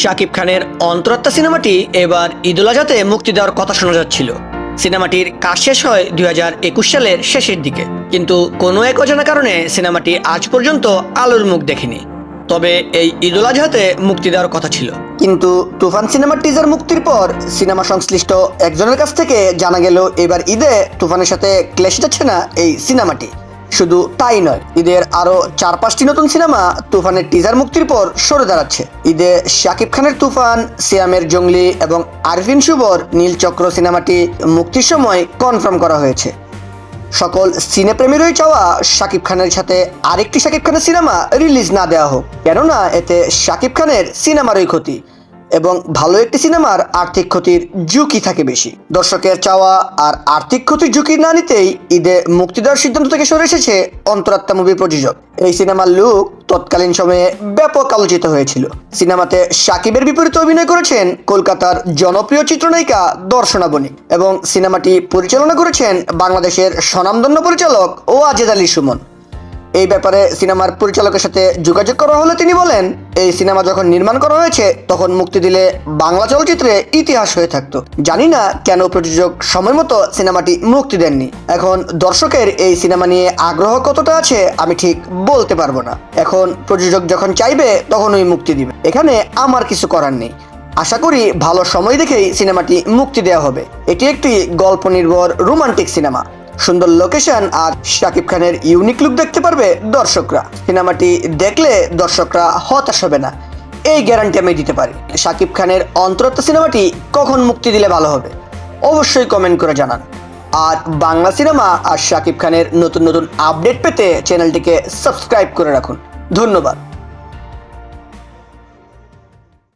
শাকিব খানের অন্তরাত্মা সিনেমাটি এবার ঈদুল আজহাতে মুক্তি দেওয়ার কথা শোনা যাচ্ছিল। সিনেমাটির কাজ শেষ হয় দুই হাজার একুশ সালের শেষের দিকে। কিন্তু কোনো এক অজানা কারণে সিনেমাটি আজ পর্যন্ত আলোর মুখ দেখেনি। তবে এই ঈদুল আজহাতে মুক্তি দেওয়ার কথা ছিল। কিন্তু তুফান সিনেমার টিজার মুক্তির পর সিনেমা সংশ্লিষ্ট একজনের কাছ থেকে জানা গেল, এবার ঈদে তুফানের সাথে ক্লেশ যাচ্ছে না এই সিনেমাটি। শুধু তাই নয়, ঈদের আরও চার পাঁচটি নতুন সিনেমা তুফানের টিজার মুক্তির পর সরে দাঁড়াচ্ছে। ঈদে শাকিব খানের তুফান, সিয়ামের জঙ্গলি এবং আরফিন শুভর নীলচক্র সিনেমাটি মুক্তির সময় কনফার্ম করা হয়েছে। সকল সিনেপ্রেমীরই চাওয়া শাকিব খানের সাথে আরেকটি শাকিব খানের সিনেমা রিলিজ না দেওয়া হোক। কেননা এতে শাকিব খানের সিনেমারই ক্ষতি। এবং ভালো একটি সিনেমার আর্থিক ক্ষতির ঝুঁকি থাকে বেশি। দর্শকের চাওয়া আর আর্থিক ক্ষতির ঝুঁকি না নিতেই ঈদে মুক্তি দেওয়ার সিদ্ধান্ত থেকে সরে এসেছে অন্তরাত্মা মুভি প্রযোজক। এই সিনেমার লুক তৎকালীন সময়ে ব্যাপক আলোচিত হয়েছিল। সিনেমাতে সাকিবের বিপরীতে অভিনয় করেছেন কলকাতার জনপ্রিয় চিত্রনায়িকা দর্শনা বণিক এবং সিনেমাটি পরিচালনা করেছেন বাংলাদেশের স্বনামধন্য পরিচালক ও আজেদ আলী সুমন। এই ব্যাপারে সিনেমার পরিচালকের সাথে যোগাযোগ করা হলে তিনি বলেন, এই সিনেমা যখন নির্মাণ করা হয়েছে, তখন মুক্তি দিলে বাংলা চলচ্চিত্রে ইতিহাস হয়ে থাকতো। জানি না কেন প্রযোজক সময় মতো সিনেমাটি মুক্তি দেননি। এখন দর্শকের এই সিনেমা নিয়ে আগ্রহ কতটা আছে, আমি ঠিক বলতে পারব না। এখন প্রযোজক যখন চাইবে তখন ওই মুক্তি দিবে। এখানে আমার কিছু করার নেই। আশা করি ভালো সময় দেখেই সিনেমাটি মুক্তি দেওয়া হবে। এটি একটি গল্প নির্ভর রোমান্টিক সিনেমা। সুন্দর লোকেশন আর শাকিব খানের ইউনিক লুক দেখতে পারবে দর্শকরা। সিনেমাটি দেখলে দর্শকরা হতাশ হবে না, এই গ্যারান্টি আমি দিতে পারি। শাকিব খানের অন্তরত্ব সিনেমাটি কখন মুক্তি দিলে ভালো হবে, অবশ্যই কমেন্ট করে জানান। আর বাংলা সিনেমা আর শাকিব খানের নতুন নতুন আপডেট পেতে চ্যানেলটিকে সাবস্ক্রাইব করে রাখুন। ধন্যবাদ।